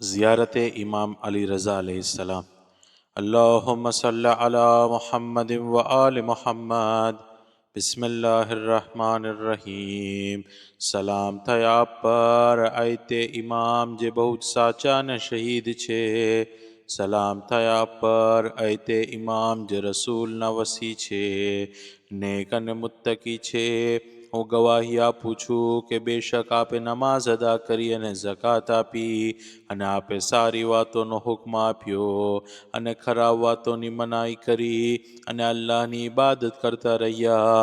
زیارت امام علی رضا علیہ السلام۔ اللہم صلی علی محمد و آل محمد۔ بسم اللہ الرحمن الرحیم۔ سلام تھا آپ پر آئیتے امام جے بہت ساچا شہید چھے۔ سلام تھا آپ پر آئیتے امام جے رسول نہ وسیع چھے۔ نیکن متقی چھے۔ હું ગવાહી આપું છું કે બેશક આપે નમાઝ અદા કરી અને ઝકાત આપી અને આપે સારી વાતોનો હુકમ આપ્યો અને ખરાબ વાતોની મનાઈ કરી અને અલ્લાહની ઇબાદત કરતા રહ્યા.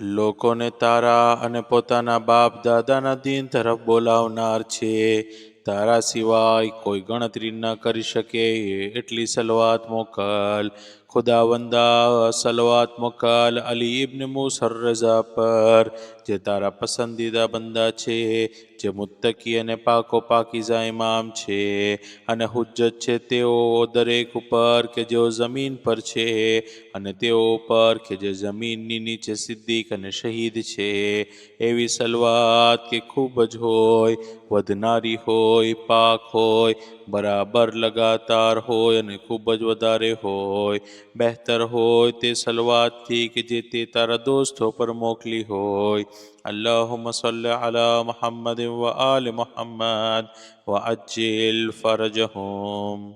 લોકોને તારા અને પોતાના બાપ દાદાના દિન તરફ બોલાવનાર છે. તારા સિવાય કોઈ ગણતરી ન કરી શકે, એટલી સલવાત મોકલ. ખુદાવંદા સલવાત મકાલ અલી ઇબ્ન મુસર રઝા પર જે તારા પસંદીદા બંદા છે, જે મુત્તકી અને પાકો પાકીઝા ઇમામ છે, અને હુજ્જત છે તેઓ દરેક ઉપર કે જેઓ જમીન પર છે, અને તેઓ ઉપર કે જે જમીનની નીચે સિદ્દીક અને શહીદ છે. એવી સલવાત કે ખૂબ જ હોય, વધનારી હોય, પાક હોય બરાબર લગાતાર હોય અને ખૂબ જ વધારે હોય બહેતર હોય તે સલવાતથી કે જે તે તારા દોસ્તો પર મોકલી હોય اللهم صل على محمد وآل محمد وعجل فرجهم